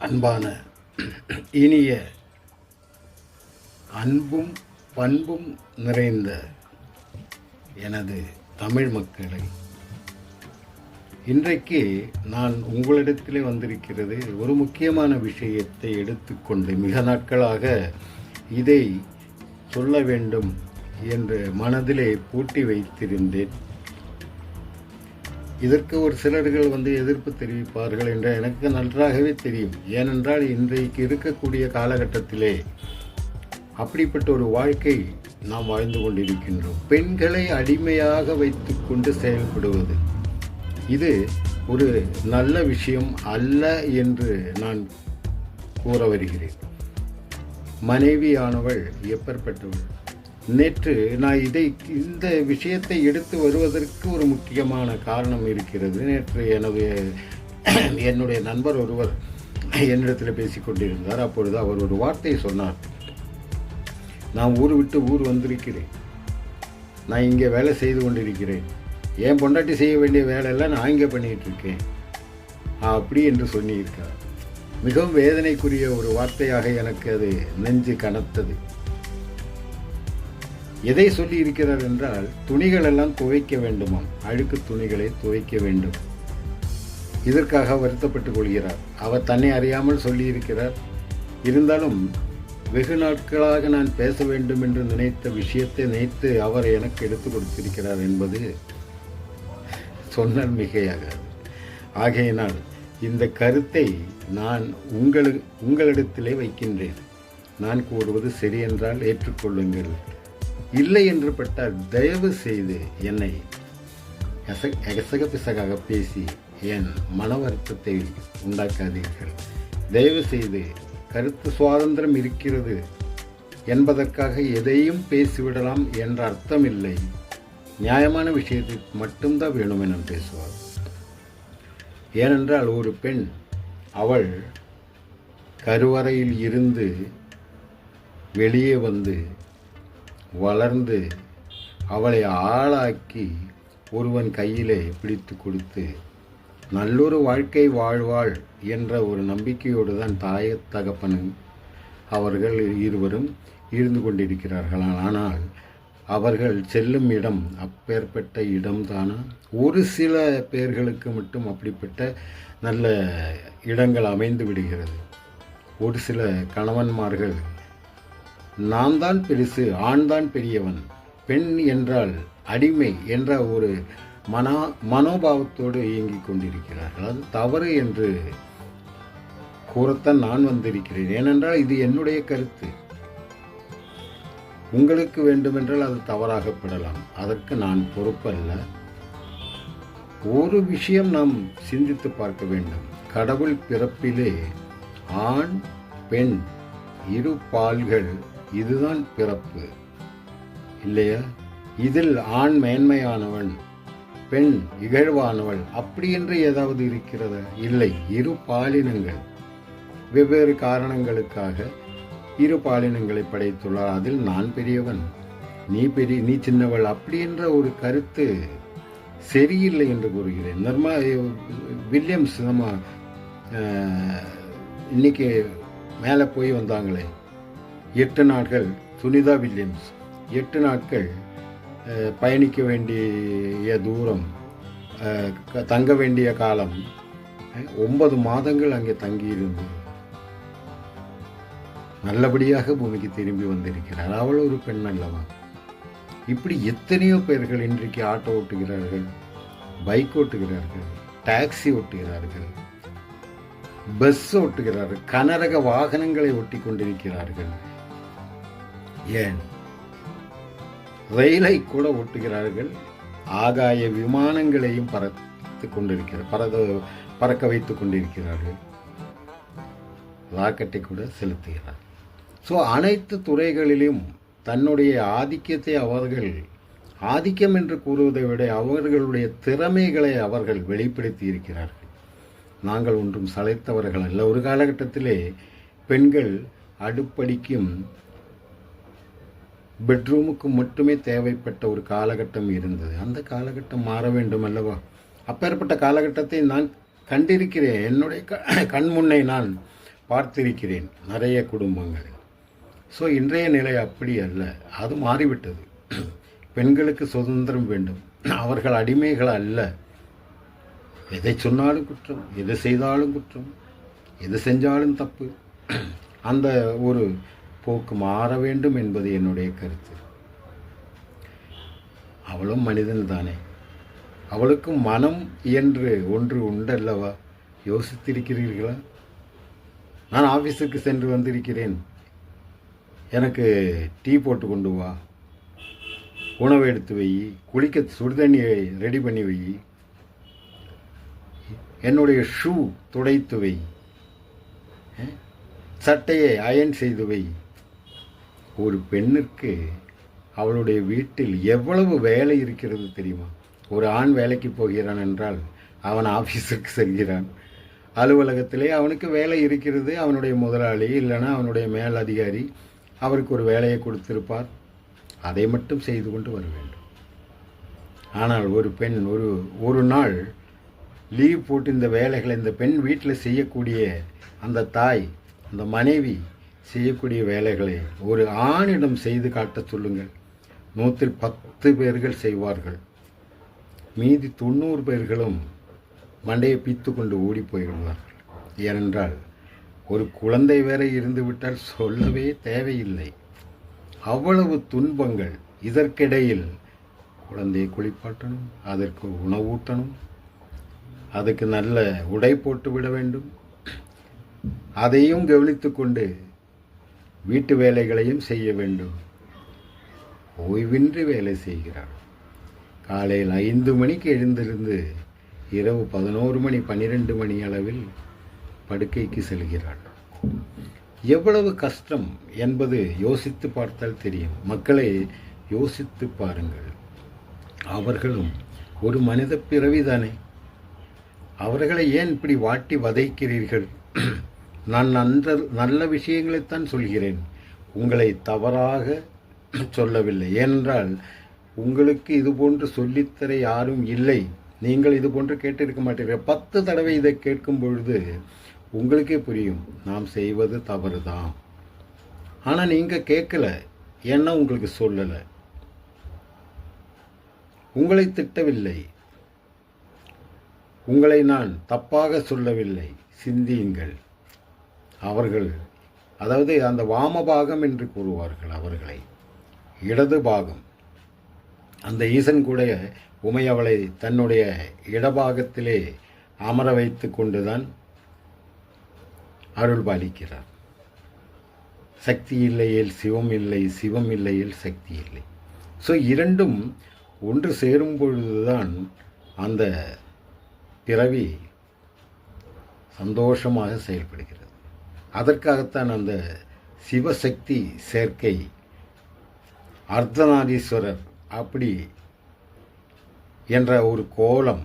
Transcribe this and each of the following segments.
அன்பான இனிய அன்பும் பண்பும் நிறைந்த எனது தமிழ் மக்களை இன்றைக்கு நான் உங்களிடத்திலே வந்திருக்கிறது ஒரு முக்கியமான விஷயத்தை எடுத்துக்கொண்டு மிக நாட்களாக இதை சொல்ல வேண்டும் என்று மனதிலே பூட்டி வைத்திருந்தேன். இதற்கு ஒரு சிலர்கள் வந்து எதிர்ப்பு தெரிவிப்பார்கள் என்று எனக்கு நன்றாகவே தெரியும். ஏனென்றால் இன்றைக்கு இருக்கக்கூடிய காலகட்டத்திலே அப்படிப்பட்ட ஒரு வாழ்க்கை நாம் வாழ்ந்து கொண்டிருக்கின்றோம். பெண்களை அடிமையாக வைத்துக்கொண்டு செயல்படுவது இது ஒரு நல்ல விஷயம் அல்ல என்று நான் கூற வருகிறேன். மனைவியானவள் எப்பேற்பட்டவள் நேற்று நான் இதை இந்த விஷயத்தை எடுத்து வருவதற்கு ஒரு முக்கியமான காரணம் இருக்கிறது. நேற்று எனது என்னுடைய நண்பர் ஒருவர் என்னிடத்தில் பேசிக்கொண்டிருந்தார். அப்பொழுது அவர் ஒரு வார்த்தை சொன்னார். நான் ஊர் விட்டு ஊர் வந்திருக்கிறேன். நான் இங்கே வேலை செய்து கொண்டிருக்கிறேன். என் பொண்டாட்டி செய்ய வேண்டிய வேலையெல்லாம் நான் இங்கே பண்ணிகிட்டு இருக்கேன் அப்படி என்று சொல்லியிருக்கார் மிகவும் வேதனைக்குரிய ஒரு வார்த்தையாக எனக்கு அது நெஞ்சு கனத்தது. எதை சொல்லி இருக்கிறார் என்றால் துணிகள் எல்லாம் துவைக்க வேண்டுமாம். அழுக்கு துணிகளை துவைக்க வேண்டும். இதற்காக வருத்தப்பட்டுக் கொள்கிறார். அவர் தன்னை அறியாமல் சொல்லியிருக்கிறார். இருந்தாலும் வெகு நாட்களாக நான் பேச வேண்டும் என்று நினைத்த விஷயத்தை நினைத்து அவர் எனக்கு எடுத்து கொடுத்திருக்கிறார் என்பது சொன்னால் மிகையாகாது. ஆகையினால் இந்த கருத்தை நான் உங்களுக்கு உங்களிடத்திலே வைக்கின்றேன். நான் கூறுவது சரி என்றால் ஏற்றுக்கொள்ளுங்கள். இல்லை என்று பட்டால் தயவு செய்து என்னை எச எசக பிசகாக பேசி என் மன வருத்தத்தை உண்டாக்காதீர்கள். தயவு செய்து கருத்து சுவாதந்திரம் இருக்கிறது என்பதற்காக எதையும் பேசிவிடலாம் என்ற அர்த்தம் இல்லை நியாயமான விஷயத்தை மட்டும்தான் வேணும் என பேசுவார். ஏனென்றால் ஒரு பெண் அவள் கருவறையில் இருந்து வெளியே வந்து வளர்ந்து அவளை ஆளாக்கி ஒருவன் கையிலே பிடித்து கொடுத்து நல்லொரு வாழ்க்கை வாழ்வாள் என்ற ஒரு நம்பிக்கையோடு தான் தாய தகப்பனும் அவர்கள் இருவரும் இருந்து கொண்டிருக்கிறார்கள் ஆனால் அவர்கள் செல்லும் இடம் அப்பேற்பட்ட இடம்தானா? ஒரு சில பேர்களுக்கு மட்டும் அப்படிப்பட்ட நல்ல இடங்கள் அமைந்து விடுகிறது. ஒரு சில கணவன்மார்கள் நான் தான் பெருசு ஆண் தான் பெரியவன். பெண் என்றால் அடிமை என்ற ஒரு மனா மனோபாவத்தோடு இயங்கிக் கொண்டிருக்கிறார்கள். அது தவறு என்று கூறத்தான் நான் வந்திருக்கிறேன். ஏனென்றால் இது என்னுடைய கருத்து. உங்களுக்கு வேண்டுமென்றால் அது தவறாகப்படலாம். அதற்கு நான் பொறுப்பல்ல. ஒரு விஷயம் நாம் சிந்தித்து பார்க்க வேண்டும். கடவுள் பிறப்பிலே ஆண் பெண் இரு பால்கள் இதுதான் பிறப்பு. இல்லையா? இதில் ஆண் மேன்மையானவன் பெண் இகழ்வானவள் அப்படி என்று ஏதாவது இருக்கிறதா? இல்லை இரு பாலினங்கள். வெவ்வேறு காரணங்களுக்காக இரு பாலினங்களை படைத்துள்ளார். அதில் நான் பெரியவன் நீ பெரிய நீ சின்னவள் அப்படி என்ற ஒரு கருத்து சரியில்லை என்று கூறுகிறேன். நர்மா வில்லியம்ஸ் நம்ம இன்னைக்கு மேலே போய் வந்தாங்களே எட்டு நாட்கள் சுனிதா வில்லியம்ஸ். எட்டு நாட்கள் பயணிக்க வேண்டிய தூரம் தங்க வேண்டிய காலம் ஒன்பது மாதங்கள் அங்கே தங்கியிருந்து நல்லபடியாக பூமிக்கு திரும்பி வந்திருக்கிறார். அவள் ஒரு பெண் அல்லவா? இப்படி எத்தனையோ பேர்கள் இன்றைக்கு ஆட்டோ ஓட்டுகிறார்கள் பைக் ஓட்டுகிறார்கள் டாக்ஸி ஓட்டுகிறார்கள் பஸ் ஓட்டுகிறார்கள் கனரக வாகனங்களை ஒட்டி கொண்டிருக்கிறார்கள். ஏன்? ரயிலை கூட ஓட்டுகிறார்கள். ஆகாய விமானங்களையும் பறத்து கொண்டிருக்கிற பறத பறக்க வைத்துக் கொண்டிருக்கிறார்கள். ராக்கெட்டை கூட செலுத்துகிறார். ஸோ அனைத்து துறைகளிலும் தன்னுடைய ஆதிக்கத்தை அவர்கள் ஆதிக்கம் என்று கூறுவதை விட அவர்களுடைய திறமைகளை அவர்கள் வெளிப்படுத்தி இருக்கிறார்கள். நாங்கள் ஒன்றும் சளைத்தவர்கள் அல்ல. ஒரு காலகட்டத்திலே பெண்கள் அடுப்படிக்கும் பெட்ரூமுக்கு மட்டுமே தேவைப்பட்ட ஒரு காலகட்டம் இருந்தது. அந்த காலகட்டம் மாற வேண்டும் அல்லவா? அப்பேற்பட்ட காலகட்டத்தை நான் கண்டிருக்கிறேன். என்னுடைய க கண் முன்னை நான் பார்த்திருக்கிறேன். நிறைய குடும்பங்கள் ஸோ இன்றைய நிலை அப்படி அல்ல. அது மாறிவிட்டது. பெண்களுக்கு சுதந்திரம் வேண்டும். அவர்கள் அடிமைகள் அல்ல. எதை சொன்னாலும் குற்றம் எது செய்தாலும் குற்றம் எது செஞ்சாலும் தப்பு. அந்த ஒரு போக்கு மாற வேண்டும் என்பது என்னுடைய கருத்து. அவளும் மனிதன் தானே. அவளுக்கும் மனம் என்று ஒன்று உண்டல்லவா? யோசித்திருக்கிறீர்களா? நான் ஆஃபீஸுக்கு சென்று வந்திருக்கிறேன். எனக்கு டீ போட்டு கொண்டு வா. உணவு எடுத்து வை. குளிக்க சுடுதண்ணியை ரெடி பண்ணி வை. என்னுடைய ஷூ துடைத்து வை. சட்டையை அயன் செய்து வை. ஒரு பெண்ணிற்கு அவளுடைய வீட்டில் எவ்வளவு வேலை இருக்கிறது தெரியுமா? ஒரு ஆண் வேலைக்கு போகிறான் என்றால் அவன் ஆஃபீஸுக்கு செல்கிறான். அலுவலகத்திலே அவனுக்கு வேலை இருக்கிறது. அவனுடைய முதலாளி இல்லைன்னா அவனுடைய மேல் அதிகாரி அவருக்கு ஒரு வேலையை கொடுத்திருப்பார். அதை மட்டும் செய்து கொண்டு வர வேண்டும். ஆனால் ஒரு பெண் ஒரு ஒரு நாள் லீவ் போட்டு இந்த வேலைகளை இந்த பெண் வீட்டில் செய்யக்கூடிய அந்த தாய் அந்த மனைவி செய்யக்கூடிய வேலைகளை ஒரு ஆணிடம் செய்து காட்டச் சொல்லுங்கள். நூற்றில் பத்து பேர்கள் செய்வார்கள். மீதி தொண்ணூறு பேர்களும் மண்டையை பித்து கொண்டு ஓடி போய்விடுவார்கள். ஏனென்றால் ஒரு குழந்தை வேற இருந்து விட்டால் சொல்லவே தேவையில்லை. அவ்வளவு துன்பங்கள் இதற்கிடையில் குழந்தையை குளிப்பாட்டணும் அதற்கு உணவூட்டணும் அதுக்கு நல்ல உடை போட்டு விட வேண்டும். அதையும் கவனித்து கொண்டு வீட்டு வேலைகளையும் செய்ய வேண்டும். ஓய்வின்றி வேலை செய்கிறார் காலையில் ஐந்து மணிக்கு எழுந்திருந்து இரவு பதினோரு மணி பன்னிரெண்டு மணி அளவில் படுக்கைக்கு செல்கிறாள். எவ்வளவு கஷ்டம் என்பது யோசித்து பார்த்தால் தெரியும். மக்களை யோசித்து பாருங்கள். அவர்களும் ஒரு மனித பிறவிதானே. அவர்களை ஏன் இப்படி வாட்டி வதைக்கிறீர்கள்? நான் நன்ற நல்ல விஷயங்களைத்தான் சொல்கிறேன். உங்களை தவறாக சொல்லவில்லை. ஏனென்றால் உங்களுக்கு இது போன்று சொல்லித்தர யாரும் இல்லை. நீங்கள் இது போன்று கேட்டிருக்க மாட்டீர்கள். பத்து தடவை இதை கேட்கும் பொழுது உங்களுக்கே புரியும் நாம் செய்வது தவறுதான். ஆனால் நீங்கள் கேட்கல ஏன்னா உங்களுக்கு சொல்லலை. உங்களை திட்டவில்லை. உங்களை நான் தப்பாக சொல்லவில்லை. சிந்தியுங்கள். அவர்கள் அதாவது அந்த வாமபாகம் என்று கூறுவார்கள் அவர்களை இடது பாகம். அந்த ஈசன் கூட உமை அவளை தன்னுடைய இடபாகத்திலே அமர வைத்து கொண்டுதான் அருள் பாலிக்கிறார். சக்தி இல்லையில் சிவம் இல்லை சிவம் இல்லையில் சக்தி இல்லை. ஸோ இரண்டும் ஒன்று சேரும் பொழுதுதான் அந்த பிறவி சந்தோஷமாக செயல்படுகிறது. அதற்காகத்தான் அந்த சிவசக்தி சேர்க்கை அர்த்தநாதீஸ்வரர் அப்படி என்ற ஒரு கோலம்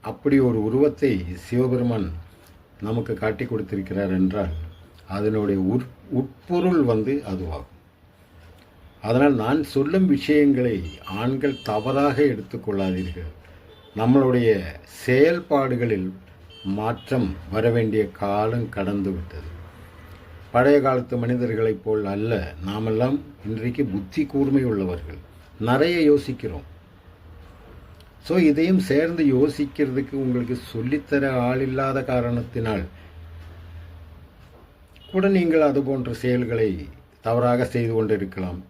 அப்படி ஒரு உருவத்தை சிவபெருமான் நமக்கு காட்டி கொடுத்திருக்கிறார் என்றால் அதனுடைய உட் உட்பொருள் வந்து அதுவாகும். அதனால் நான் சொல்லும் விஷயங்களை ஆண்கள் தவறாக எடுத்துக்கொள்ளாதீர்கள் நம்மளுடைய செயல்பாடுகளில் மாற்றம் வர வேண்டிய காலம் கடந்து விட்டது. பழைய காலத்து மனிதர்களைப் போல் அல்ல நாமெல்லாம் இன்றைக்கு புத்தி கூர்மை உள்ளவர்கள் நிறைய யோசிக்கிறோம். ஸோ இதையும் சேர்ந்து யோசிக்கிறதுக்கு உங்களுக்கு சொல்லித்தர ஆள் இல்லாத காரணத்தினால் கூட நீங்கள் அது போன்ற செயல்களை தவறாக செய்து கொண்டிருக்கலாம்.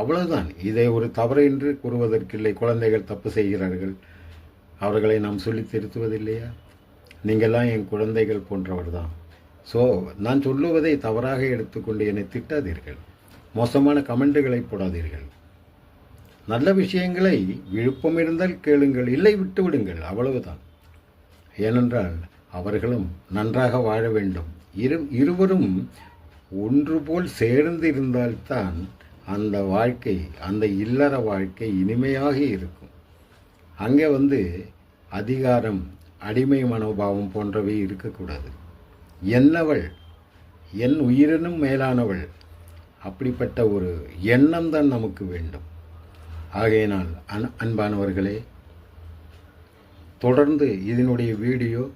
அவ்வளவுதான். இதை ஒரு தவறு என்று கூறுவதற்கில்லை. குழந்தைகள் தப்பு செய்கிறார்கள். அவர்களை நாம் சொல்லி திருத்துவதில்லையா? நீங்கள்லாம் என் குழந்தைகள் போன்றவர் தான் ஸோ நான் சொல்லுவதை தவறாக எடுத்துக்கொண்டு என்னை திட்டாதீர்கள். மோசமான கமெண்ட்டுகளை போடாதீர்கள். நல்ல விஷயங்களை விழுப்பம் இருந்தால் கேளுங்கள் இல்லை விட்டு விடுங்கள் அவ்வளவுதான். ஏனென்றால் அவர்களும் நன்றாக வாழ வேண்டும். இரு இருவரும் ஒன்று போல் சேர்ந்து இருந்தால்தான் அந்த வாழ்க்கை அந்த இல்லற வாழ்க்கை இனிமையாக இருக்கும். அங்கே வந்து அதிகாரம் அடிமை மனோபாவம் போன்றவை இருக்கக்கூடாது. என்னவள்? என் உயிரினும் மேலானவள். அப்படிப்பட்ட ஒரு எண்ணம் தான் நமக்கு வேண்டும். ஆகையினால் அன் அன்பானவர்களே தொடர்ந்து இதனுடைய வீடியோ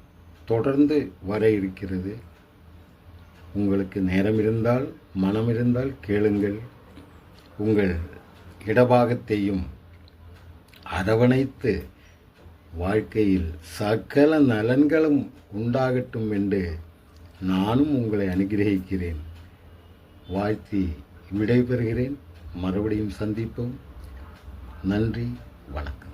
தொடர்ந்து வர இருக்கிறது. உங்களுக்கு நேரம் இருந்தால் மனம் இருந்தால் கேளுங்கள். உங்கள் இடபாகத்தையும் அரவணைத்து வாழ்க்கையில் சகல நலன்களும் உண்டாகட்டும் என்று நானும் உங்களை அனுகிரகிக்கிறேன். வாழ்த்தி விடைபெறுகிறேன். மறுபடியும் சந்திப்போம். நன்றி வணக்கம்.